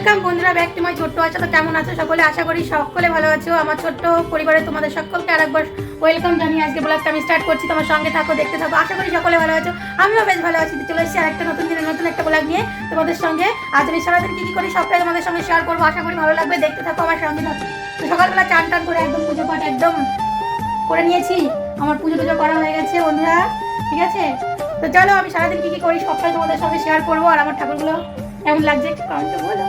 Welcome বন্ধুরা back my ছোট্ট আছো তো কেমন আছো সকলে? আশা করি সকলে ভালো আছো। আমার ছোট্ট পরিবারে তোমাদের সকলকে আরেকবার ওয়েলকাম জানিয়ে আজকে ব্লগটা আমি স্টার্ট করছি। তোমার সঙ্গে থাকো, দেখতে থাকো। আশা করি সকলে ভালো আছো। আমিও বেশ ভালো আছি। চলে এসেছি আরেকটা নতুন দিনের নতুন একটা ব্লগ নিয়ে তোমাদের সঙ্গে। আজ আমি সারাদিন কী কী করি সবটাই তোমাদের সঙ্গে শেয়ার করব। আশা করি ভালো লাগবে। দেখতে থাকো আমার সঙ্গে। থাকো তো সকালবেলা চান টান করে একদম পুজো পাঠ একদম করে নিয়েছি। আমার পুজো টুজো করা হয়ে গেছে, বন্ধুরা। ঠিক আছে? তো চলো আমি সারাদিন কী কী করি সবটাই তোমাদের সঙ্গে শেয়ার করব। আর আমার ঠাকুরগুলো কেমন লাগছে একটু কমেন্টে বলো।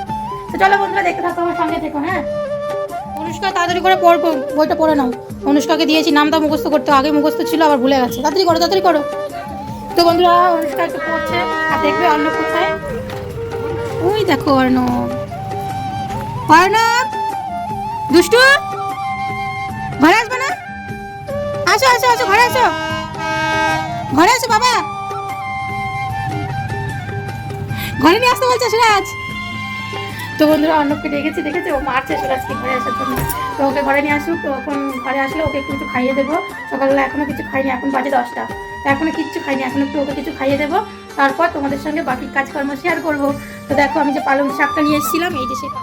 তো চলো বন্ধুরা দেখতে থাকো আমার সঙ্গে থেকো হ্যাঁ? অনুষ্কা তাড়াতাড়ি করে বইটা পড়ে নাও। অনুষ্কাকে দিয়েছি নামটা মুখস্থ করতে আগে মুখস্থ ছিল আবার ভুলে গেছে। তাড়াতাড়ি করো তাড়াতাড়ি করো। তো বন্ধুরা অনুষ্কা একটু পড়ছে আর দেখবে অন্য কোথায়? ওই দেখো অর্ণব। অর্ণব! দুষ্টু! ঘরে আসবে না? আসো আসো আসো ঘরে আসো। ঘরে আসো বাবা। ঘরে নিয়ে আসতে বলছে সুরাজ। তো বন্ধুরা অর্ণবকে ডেকেছি দেখেছে ও মারছে সুরাজকে ঘরে আসার জন্য। তো ওকে ঘরে নিয়ে আসুক, তো এখন ঘরে আসলে ওকে একটু কিছু খাইয়ে দেবো। সকালবেলা এখনও কিছু খাইনি, এখন বাজে দশটা। তো এখনও কিচ্ছু খাইনি, এখন একটু ওকে কিছু খাইয়ে দেবো। তারপর তোমাদের সঙ্গে বাকি কাজকর্ম শেয়ার করব। তো দেখো আমি যে পালং শাকটা নিয়ে এসেছিলাম, এই যে সেটা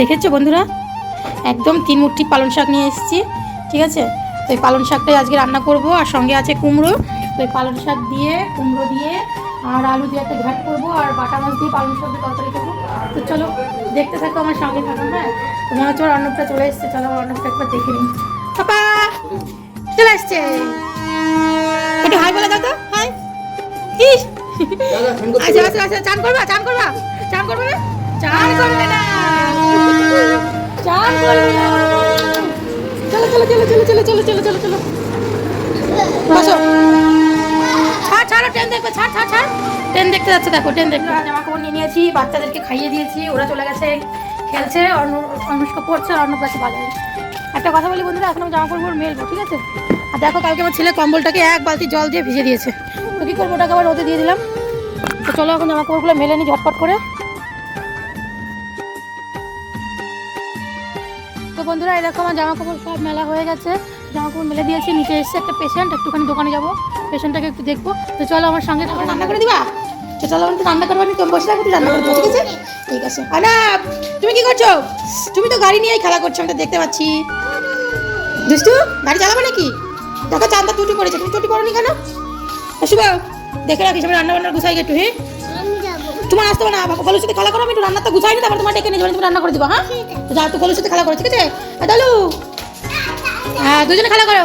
দেখেছ বন্ধুরা? একদম তিন মুঠি পালং শাক নিয়ে এসেছি, ঠিক আছে? তো এই পালং শাকটাই আজকে রান্না করব, আর সঙ্গে আছে কুমড়ো। তো এই পালং শাক দিয়ে কুমড়ো দিয়ে আর আলু দিয়ে একটা ঘাট করব আর বাটা মাছ দিয়ে পালং শাক দিয়ে তরকারি করব। তো চলো দেখতে থাকো আমার সঙ্গে থাকো হ্যাঁ? তোমার হচ্ছে ওর অন্নটা চলে এসছে চলো আমার অন্নটা একবার দেখে নিই। পাপা! চলে এসছে। একটু হাই বলে দাও তো হাই। ইস! আচ্ছা আচ্ছা আচ্ছা চান করবা চান করবা চান করবে না? চান করবে না। চান করবে না। চলো চলো চলো চলো চলো চলো চলো চলো চলো। বসো। ট্রেন দেখবে, ছাড় ছাড় ছাড়। ট্রেন দেখতে যাচ্ছে, দেখো ট্রেন দেখবে জামা কাপড় নিয়ে নিয়েছি, বাচ্চাদেরকে খাইয়ে দিয়েছি, ওরা চলে গেছে, খেলছে অনুষ্কা পড়ছে, আর কাছে বাজারে একটা কথা বলি বন্ধুরা, এখন জামা কাপড় মেলবো, ঠিক আছে? আর দেখো, কালকে আমার ছেলে কম্বলটাকে এক বালতি জল দিয়ে ভিজে দিয়েছে। তো কী করব, ওটাকে আবার রোদে দিয়ে দিলাম। তো চলো এখন জামা কাপড়গুলো মেলে নিই ঝটপট করে। তো বন্ধুরা দেখো আমার জামা কাপড় সব মেলা হয়ে গেছে। জামা কাপড় মেলে দিয়েছি, নিচে এসছে একটা পেশেন্ট একটুখানি দোকানে যাব। পেশেন্টটাকে একটু দেখব। তো চলো আমার সঙ্গে রান্না করে দিবা? তো চলো, আমি তো রান্না করব আমি বসে থাকো তুই রান্না করব ঠিক আছে? ঠিক আছে। আনা তুমি কি করছ? তুমি তো গাড়ি নিয়েই খেলা করছ, আমি তো দেখতে পাচ্ছি। দুষ্টু, গাড়ি চালাবো নাকি? দেখো চান্দা টুটি করেছে, তুমি টুটি করো নি কেন শুভ, দেখে রাখিস আমি রান্না বান্না গুছাই একটু হ্যাঁ? তোমার আসতে না কলের সাথে খেলা করো, আমি একটু রান্নাটা গুছাই নি, তারপর তোমার ডেকে নিয়ে তুমি রান্না করে দিবা হ্যাঁ? যা তো কলের সাথে খেলা করো, ঠিক আছে? দালু? হ্যাঁ দুজনে খেলা করো।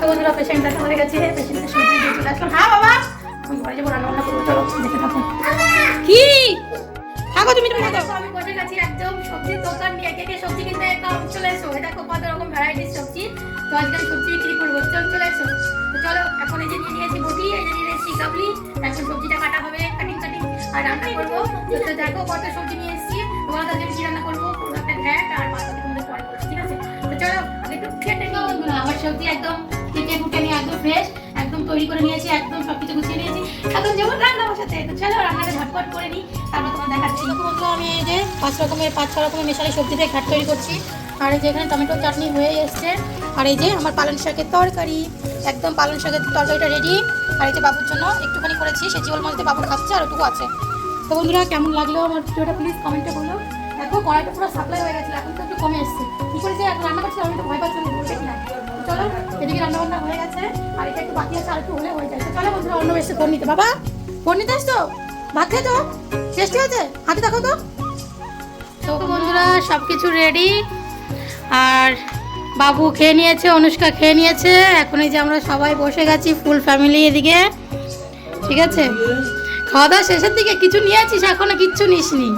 তো বন্ধুরা পেশেন্ট দেখা হয়ে গেছে পেশেন্টের সবজি দিয়ে চলে আসলাম। হ্যাঁ বাবা! আমি ঘরে যাব রান্না বান্না করব চলো দেখে থাকো। কি? থাকো তুমি তুমি থাকো। আমি বসে গেছি একদম সবজির দোকান নিয়ে কে কে সবজি কিনতে কম চলে এসো। দেখো কত রকম ভ্যারাইটিস সবজি। তো আজকে আমি সবজি বিক্রি করব চল চলে এসো। তো চলো এখন এই যে নিয়ে নিয়েছি বটি এই যে নিয়ে নিয়েছি কাবলি। এখন সবজিটা কাটা হবে কাটিং কাটিং আর রান্না করব। তো দেখো কত সবজি নিয়ে এসেছি। তোমার কাছে কি রান্না করব? একটা ঘ্যাট আর বাকি তোমাদের পরে করছি ঠিক আছে? তো চলো আগে একটু খেটে নিই বন্ধুরা আমার সবজি একদম কেটে কুটে নিয়ে একদম ফ্রেশ একদম তৈরি করে নিয়েছি, একদম সব কিছু গুছিয়ে নিয়েছি। এখন যেমন রান্না বসাতে তো চলো, রান্নাটা ঝটপট করে নিই, তারপর তোমার দেখাচ্ছি। বন্ধুরা, আমি এই যে পাঁচ রকমের, পাঁচ ছ রকমের মেশালি সবজি দিয়ে ঘাট তৈরি করছি। আর এই যে এখানে টমেটো চাটনি হয়ে এসছে। আর এই যে আমার পালং শাকের তরকারি। একদম পালং শাকের তরকারিটা রেডি আর এই যে বাবুর জন্য একটুখানি করেছি, সে জিওল মাছ দিয়ে বাবু খাচ্ছে আর ওটুকু আছে। তো বন্ধুরা, কেমন লাগল আমার ভিডিওটা? প্লিজ কমেন্টে বলো। দেখো, কড়াইটা পুরো সাপ্লাই হয়ে গেছিল, এখন তো একটু কমে এসছে। কী করেছে এখন রান্না করছি, আমি তো ভয় পাচ্ছি চলো এদিকে রান্না বান্না হয়ে গেছে আর এটা একটু বাকি আছে আর একটু হলে হয়ে যায়। তো চলো বন্ধুরা অন্য এসে ফোন নিতে। বাবা ফোন নিতে আসতো ভাত খেয়ে তো টেস্টি আছে হাতে দেখো তো। তো বন্ধুরা সব কিছু রেডি আর বাবু খেয়ে নিয়েছে অনুষ্কা খেয়ে নিয়েছে। এখন এই যে আমরা সবাই বসে গেছি ফুল ফ্যামিলি এদিকে। ঠিক আছে? খাওয়া দাওয়া শেষের দিকে কিছু নিয়েছিস এখনও কিচ্ছু নিসনি।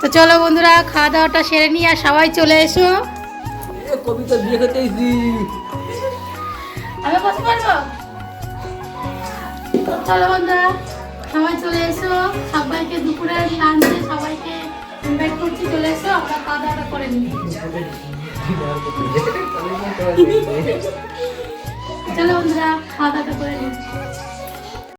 তো চলো বন্ধুরা খাওয়া দাওয়াটা সেরে নিয়ে আর সবাই চলে এসো। কবিতা বিয়ে এসেছি। আমি বসে পারব? চলো বন্ধুরা, সবাই চলে এসো। সবাইকে দুপুরে লাঞ্চে সবাইকে ইনভাইট করছি, চলে এসো, আমরা খাওয়া দাওয়া করে নিই। চলো বন্ধুরা খাওয়া দাওয়া করে নিই।